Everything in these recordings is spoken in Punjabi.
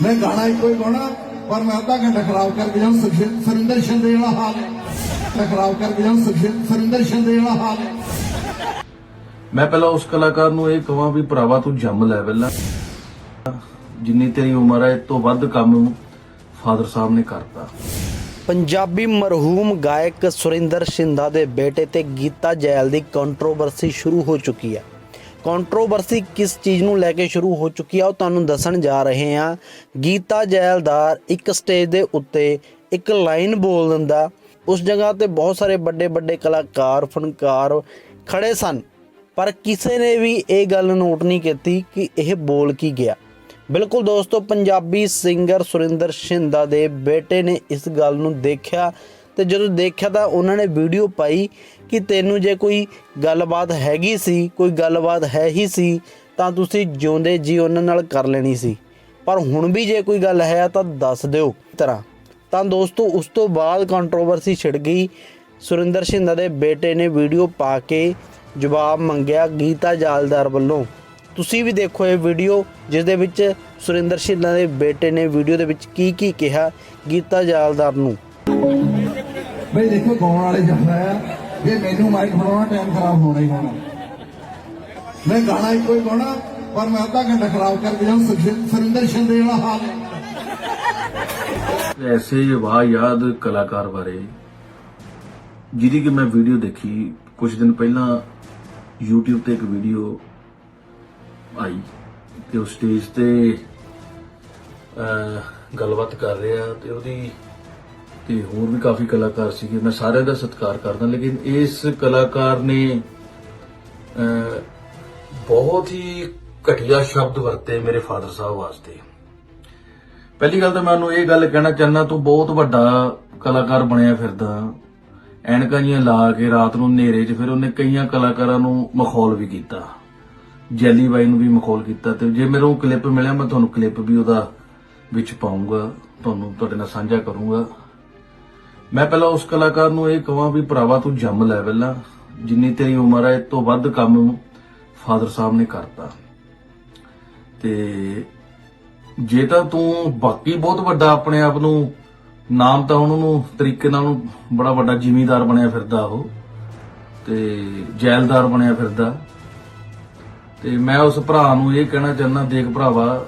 ਮੈਂ ਗਾਣਾ ਇੱਕੋ ਹੀ ਗਾਉਣਾ ਪਰ ਮੈਂ ਅੱਧਾ ਘੰਟਾ ਖਰਾਬ ਕਰਕੇ ਜਾਉਂ ਸੁਰਿੰਦਰ ਸ਼ਿੰਦੇ ਵਾਲਾ ਹਾਲ ਹੈ। ਮੈਂ ਖਰਾਬ ਕਰਕੇ ਜਾਉਂ ਸੁਰਿੰਦਰ ਸ਼ਿੰਦੇ ਵਾਲਾ ਹਾਲ ਹੈ। ਮੈਂ ਪਹਿਲਾਂ ਉਸ ਕਲਾਕਾਰ ਨੂੰ ਇਹ ਕਹਾਂ ਵੀ ਭਰਾਵਾ ਤੂੰ ਜੰਮ ਲੈ ਪਹਿਲਾਂ। ਜਿੰਨੀ ਤੇਰੀ ਉਮਰ ਹੈ ਤੋਂ ਵੱਧ ਕੰਮ ਫਾਦਰ ਸਾਹਿਬ ਨੇ ਕਰਤਾ। ਪੰਜਾਬੀ ਮਰਹੂਮ ਗਾਇਕ ਸੁਰਿੰਦਰ ਸ਼ਿੰਦਾ ਦੇ ਬੇਟੇ ਤੇ ਗੀਤਾ ਜੈਲ ਦੀ ਕੰਟਰੋਵਰਸੀ ਸ਼ੁਰੂ ਹੋ ਚੁੱਕੀ ਹੈ। ਕੰਟਰੋਵਰਸੀ ਕਿਸ ਚੀਜ਼ ਨੂੰ ਲੈ ਕੇ ਸ਼ੁਰੂ ਹੋ ਚੁੱਕੀ ਆ ਉਹ ਤੁਹਾਨੂੰ ਦੱਸਣ ਜਾ ਰਹੇ ਹਾਂ ਗੀਤਾ ਜੈਲਦਾਰ ਇੱਕ ਸਟੇਜ ਦੇ ਉੱਤੇ ਇੱਕ ਲਾਈਨ ਬੋਲ ਦਿੰਦਾ। ਉਸ ਜਗ੍ਹਾ ਤੇ ਬਹੁਤ ਸਾਰੇ ਵੱਡੇ ਵੱਡੇ ਕਲਾਕਾਰ ਫਨਕਾਰ ਖੜੇ ਸਨ। ਪਰ ਕਿਸੇ ਨੇ ਵੀ ਇਹ ਗੱਲ ਨੋਟ ਨਹੀਂ ਕੀਤੀ ਕਿ ਇਹ ਬੋਲ ਕੀ ਗਿਆ। ਬਿਲਕੁਲ ਦੋਸਤੋ, ਪੰਜਾਬੀ ਸਿੰਗਰ ਸੁਰਿੰਦਰ ਸ਼ਿੰਦਾ ਦੇ ਬੇਟੇ ਨੇ ਇਸ ਗੱਲ ਨੂੰ ਦੇਖਿਆ ਤੇ ਜਦੋਂ ਦੇਖਿਆ ਤਾਂ ਉਹਨਾਂ ਨੇ ਵੀਡੀਓ ਪਾਈ ਕਿ ਤੈਨੂੰ ਜੇ ਕੋਈ ਗੱਲਬਾਤ ਹੈਗੀ ਸੀ, ਕੋਈ ਗੱਲਬਾਤ ਹੈ ਹੀ ਸੀ, ਤਾਂ ਤੁਸੀਂ ਜਿਉਂਦੇ ਜੀ ਉਹਨਾਂ ਨਾਲ ਕਰ ਲੈਣੀ ਸੀ। ਪਰ ਹੁਣ ਵੀ ਜੇ ਕੋਈ ਗੱਲ ਹੈ ਤਾਂ ਦੱਸ ਦਿਓ ਇਸ ਤਰ੍ਹਾਂ। ਤਾਂ ਦੋਸਤੋ, ਉਸ ਤੋਂ ਬਾਅਦ ਕੰਟਰੋਵਰਸੀ ਛਿੜ ਗਈ। ਸੁਰਿੰਦਰ ਸ਼ਿੰਦਾ ਦੇ ਬੇਟੇ ਨੇ ਵੀਡੀਓ ਪਾ ਕੇ ਜਵਾਬ ਮੰਗਿਆ ਗੀਤਾ ਜਾਲਦਾਰ ਵੱਲੋਂ। ਤੁਸੀਂ ਵੀ ਦੇਖੋ ਇਹ ਵੀਡੀਓ, ਜਿਸ ਦੇ ਵਿੱਚ ਸੁਰਿੰਦਰ ਸ਼ਿੰਦਾ ਦੇ ਬੇਟੇ ਨੇ ਵੀਡੀਓ ਦੇ ਵਿੱਚ ਕੀ ਕੀ ਕਿਹਾ ਗੀਤਾ ਜਾਲਦਾਰ ਨੂੰ। ਬਈ ਦੇਖੋ ਗਾਉਣ ਵਾਲੇ ਜਾਂਦਾ ਆ। ਜੇ ਮੈਨੂੰ ਮਾਈਕ ਫੜਾਉਣਾ ਟਾਈਮ ਖਰਾਬ ਹੋਣਾ ਹੀ ਹੋਣਾ। ਮੈਂ ਗਾਣਾ ਇੱਕੋ ਹੀ ਗਾਉਣਾ ਪਰ ਮੈਂ ਅੱਧਾ ਘੰਟਾ ਖਰਾਬ ਕਰਕੇ ਜਾਉਂ ਸੁਰਿੰਦਰ ਸ਼ਿੰਦੇ ਵਾਲਾ ਹਾਲ ਹੈ। ਐਸੇ ਵਾਹ ਯਾਦ ਕਲਾਕਾਰ ਬਾਰੇ ਜਿਹਦੀ ਕਿ ਮੈਂ ਵੀਡੀਓ ਦੇਖੀ ਕੁਝ ਦਿਨ ਪਹਿਲਾਂ YouTube ਤੇ ਇੱਕ ਵੀਡੀਓ ਆਈ ਤੇ ਉਹ ਸਟੇਜ ਤੇ ਅਹ, ਗੱਲਬਾਤ ਕਰ ਰਿਹਾ ਤੇ ਉਹਦੀ ਤੇ ਹੋਰ ਵੀ ਕਾਫੀ ਕਲਾਕਾਰ ਸੀਗੇ, ਮੈਂ ਸਾਰਿਆਂ ਦਾ ਸਤਿਕਾਰ ਕਰਦਾ, ਲੇਕਿਨ ਇਸ ਕਲਾਕਾਰ ਨੇ ਬਹੁਤ ਹੀ ਘਟੀਆ ਸ਼ਬਦ ਵਰਤੇ ਮੇਰੇ ਫਾਦਰ ਸਾਹਿਬ ਵਾਸਤੇ। ਪਹਿਲੀ ਗੱਲ ਤਾਂ ਮੈਂ ਉਹਨੂੰ ਇਹ ਗੱਲ ਕਹਿਣਾ ਚਾਹੁੰਦਾ, ਤੂੰ ਬਹੁਤ ਵੱਡਾ ਕਲਾਕਾਰ ਬਣਿਆ ਫਿਰਦਾ, ਐਨਕਾਂ ਜੀਆਂ ਲਾ ਕੇ ਰਾਤ ਨੂੰ ਹਨੇਰੇ 'ਚ ਫਿਰ ਉਹਨੇ ਕਈਆਂ ਕਲਾਕਾਰਾਂ ਨੂੰ ਮਖੌਲ ਵੀ ਕੀਤਾ। ਜੈਲੀ ਬਾਈ ਨੂੰ ਵੀ ਮਖੌਲ ਕੀਤਾ ਤੇ ਜੇ ਮੈਨੂੰ ਕਲਿੱਪ ਮਿਲਿਆ, ਮੈਂ ਤੁਹਾਨੂੰ ਕਲਿੱਪ ਵੀ ਉਹਦਾ ਵਿੱਚ ਪਾਉਂਗਾ, ਤੁਹਾਨੂੰ ਤੁਹਾਡੇ ਨਾਲ ਸਾਂਝਾ ਕਰੂੰਗਾ। ਮੈਂ ਪਹਿਲਾਂ ਉਸ ਕਲਾਕਾਰ ਨੂੰ ਇਹ ਕਹਾਂ ਵੀ ਭਰਾਵਾ ਤੂੰ ਜੰਮ ਲੈ ਪਹਿਲਾਂ। ਜਿੰਨੀ ਤੇਰੀ ਉਮਰ ਹੈ ਇਹ ਤੋਂ ਵੱਧ ਕੰਮ ਫਾਦਰ ਸਾਹਿਬ ਨੇ ਕਰਤਾ। ਤੇ ਜੇ ਤਾਂ ਤੂੰ ਬਾਕੀ ਬਹੁਤ ਵੱਡਾ ਆਪਣੇ ਆਪ ਨੂੰ ਨਾਮ ਤਾਂ ਹੁਣ ਉਹਨੂੰ ਤਰੀਕੇ ਨਾਲ ਬੜਾ ਵੱਡਾ ਜ਼ਿਮੀਂਦਾਰ ਬਣਿਆ ਫਿਰਦਾ ਉਹ। ਤੇ ਜੈਲਦਾਰ ਬਣਿਆ ਫਿਰਦਾ। ਤੇ ਮੈਂ ਉਸ ਭਰਾ ਨੂੰ ਇਹ ਕਹਿਣਾ ਚਾਹੁੰਦਾ, ਦੇਖ ਭਰਾਵਾ,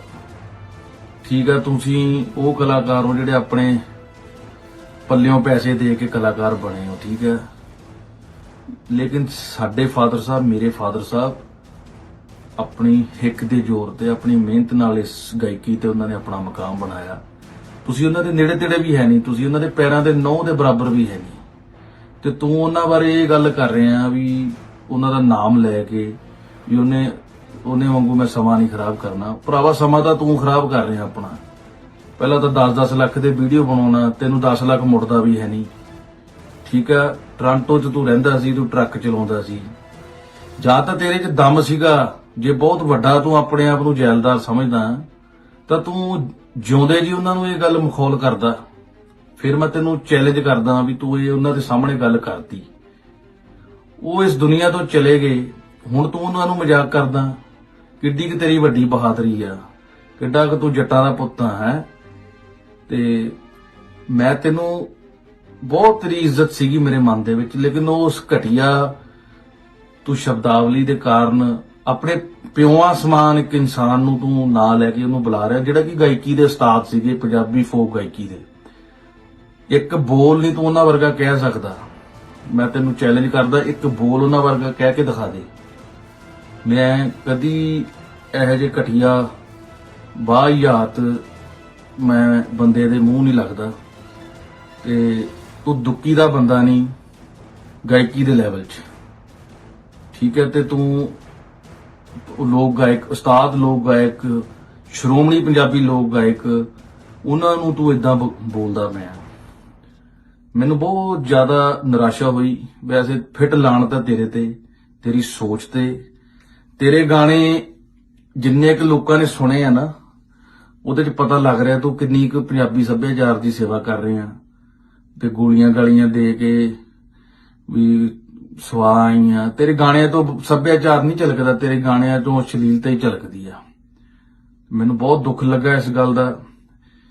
ਠੀਕ ਆ, ਤੁਸੀਂ ਉਹ ਕਲਾਕਾਰ ਹੋ ਜਿਹੜੇ ਆਪਣੇ ਪੱਲਿਓਂ ਪੈਸੇ ਦੇ ਕੇ ਕਲਾਕਾਰ ਬਣੇ ਹੋ, ਠੀਕ ਹੈ? ਲੇਕਿਨ ਸਾਡੇ ਫਾਦਰ ਸਾਹਿਬ, ਮੇਰੇ ਫਾਦਰ ਸਾਹਿਬ ਆਪਣੀ ਹਿੱਕ ਦੇ ਜ਼ੋਰ ਤੇ, ਆਪਣੀ ਮਿਹਨਤ ਨਾਲ ਇਸ ਗਾਇਕੀ ਤੇ ਉਹਨਾਂ ਨੇ ਆਪਣਾ ਮਕਾਮ ਬਣਾਇਆ। ਤੁਸੀਂ ਉਹਨਾਂ ਦੇ ਨੇੜੇ ਤੇੜੇ ਵੀ ਹੈ ਨਹੀਂ, ਤੁਸੀਂ ਉਹਨਾਂ ਦੇ ਪੈਰਾਂ ਦੇ ਨਹੁੰ ਦੇ ਬਰਾਬਰ ਵੀ ਹੈ ਨਹੀਂ। ਤੇ ਤੂੰ ਉਹਨਾਂ ਬਾਰੇ ਇਹ ਗੱਲ ਕਰ ਰਿਹਾ ਵੀ ਉਹਨਾਂ ਦਾ ਨਾਮ ਲੈ ਕੇ ਵੀ ਉਹਨੇ ਉਹਨੇ ਵਾਂਗੂ ਮੈਂ ਸਮਾਂ ਨਹੀਂ ਖਰਾਬ ਕਰਨਾ। ਭਰਾਵਾ, ਸਮਾਂ ਤਾਂ ਤੂੰ ਖਰਾਬ ਕਰ ਰਿਹਾ ਆਪਣਾ। ਪਹਿਲਾਂ ਤਾਂ 10-10 ਲੱਖ ਦੇ ਵੀਡੀਓ ਬਣਾਉਣਾ, ਤੈਨੂੰ 10 ਲੱਖ ਮੁੜਦਾ ਵੀ ਹੈ ਨਹੀਂ। ਠੀਕ ਆ, ਟ੍ਰਾਂਟੋ 'ਚ ਤੂੰ ਰਹਿੰਦਾ ਸੀ, ਤੂੰ ਟਰੱਕ ਚਲਾਉਂਦਾ ਸੀ। ਜਾਂ ਤਾਂ ਤੇਰੇ 'ਚ ਦਮ ਸੀਗਾ, ਜੇ ਬਹੁਤ ਵੱਡਾ ਤੂੰ ਆਪਣੇ ਆਪ ਨੂੰ ਜੈਲਦਾਰ ਸਮਝਦਾ, ਤਾਂ ਤੂੰ ਜਿਉਂਦੇ ਜੀ ਉਹਨਾਂ ਨੂੰ ਇਹ ਗੱਲ ਮਖੌਲ ਕਰਦਾ। ਫਿਰ ਮੈਂ ਤੈਨੂੰ ਚੈਲੰਜ ਕਰਦਾ ਵੀ ਤੂੰ ਇਹ ਉਹਨਾਂ ਦੇ ਸਾਹਮਣੇ ਗੱਲ ਕਰਤੀ। ਉਹ ਇਸ ਦੁਨੀਆ ਤੋਂ ਚਲੇ ਗਏ। ਹੁਣ ਤੂੰ ਉਹਨਾਂ ਨੂੰ ਮਜ਼ਾਕ ਕਰਦਾ। ਕਿੱਡੀ ਕਿ ਤੇਰੀ ਵੱਡੀ ਬਹਾਦਰੀ ਆ। ਕਿੱਡਾ ਕਿ ਤੂੰ ਜੱਟਾਂ ਦਾ ਪੁੱਤ ਆ, ਹੈ? ਤੇ ਮੈਂ ਤੈਨੂੰ ਬਹੁਤ ਤੇਰੀ ਇੱਜ਼ਤ ਸੀਗੀ ਮੇਰੇ ਮਨ ਦੇ ਵਿੱਚ, ਲੇਕਿਨ ਉਸ ਘਟੀਆ ਤੂੰ ਸ਼ਬਦਾਵਲੀ ਦੇ ਕਾਰਨ ਆਪਣੇ ਪਿਓਾਂ ਸਮਾਨ ਇੱਕ ਇਨਸਾਨ ਨੂੰ ਤੂੰ ਨਾਂ ਲੈ ਕੇ ਉਹਨੂੰ ਬੁਲਾ ਰਿਹਾ, ਜਿਹੜਾ ਕਿ ਗਾਇਕੀ ਦੇ ਉਸਤਾਦ ਸੀਗੇ, ਪੰਜਾਬੀ ਫੋਕ ਗਾਇਕੀ ਦੇ। ਇੱਕ ਬੋਲ ਨਹੀਂ ਤੂੰ ਉਹਨਾਂ ਵਰਗਾ ਕਹਿ ਸਕਦਾ। ਮੈਂ ਤੈਨੂੰ ਚੈਲੰਜ ਕਰਦਾ, ਇੱਕ ਬੋਲ ਉਹਨਾਂ ਵਰਗਾ ਕਹਿ ਕੇ ਦਿਖਾ ਦੇ। ਮੈਂ ਕਦੀ ਇਹੋ ਜਿਹੇ ਘਟੀਆ ਵਾਹਿਯਾਤ ਮੈਂ ਬੰਦੇ ਦੇ ਮੂੰਹ ਨਹੀਂ ਲੱਗਦਾ ਤੇ ਤੂੰ ਦੁੱਕੀ ਦਾ ਬੰਦਾ ਨਹੀਂ, ਗਾਇਕੀ ਦੇ ਲੈਵਲ 'ਚ। ਠੀਕ ਹੈ, ਤੇ ਤੂੰ ਲੋਕ ਗਾਇਕ, ਉਸਤਾਦ, ਲੋਕ ਗਾਇਕ, ਸ਼੍ਰੋਮਣੀ ਪੰਜਾਬੀ ਲੋਕ ਗਾਇਕ, ਉਹਨਾਂ ਨੂੰ ਤੂੰ ਇਦਾਂ ਬੋਲਦਾ ਮੈਂ ਮੈਨੂੰ ਬਹੁਤ ਜ਼ਿਆਦਾ ਨਿਰਾਸ਼ਾ ਹੋਈ। ਵੈਸੇ ਫਿੱਟ ਲਾਣ ਤਾਂ ਤੇਰੇ ਤੇ, ਤੇਰੀ ਸੋਚ ਤੇ। ਤੇਰੇ ਗਾਣੇ ਜਿੰਨੇ ਕੁ ਲੋਕਾਂ ਨੇ ਸੁਣੇ ਆ ਨਾ ਉਹਦੇ 'ਚ ਪਤਾ ਲੱਗ ਰਿਹਾ ਤੂੰ ਕਿੰਨੀ ਕੁ ਪੰਜਾਬੀ ਸੱਭਿਆਚਾਰ ਦੀ ਸੇਵਾ ਕਰ ਰਹੇ ਰਿਹਾ ਤੇ ਗੋਲੀਆਂ ਗਾਲੀਆਂ ਦੇ ਕੇ ਵੀ ਸਵਾਈਆਂ ਤੇਰੇ ਗਾਣਿਆਂ ਤੋਂ ਸੱਭਿਆਚਾਰ ਨਹੀਂ ਝਲਕਦਾ, ਤੇਰੇ ਗਾਣਿਆਂ ਤੋਂ ਅਸ਼ਲੀਲਤਾ ਹੀ ਝਲਕਦੀ ਆ। ਮੈਨੂੰ ਬਹੁਤ ਦੁੱਖ ਲੱਗਾ ਇਸ ਗੱਲ ਦਾ।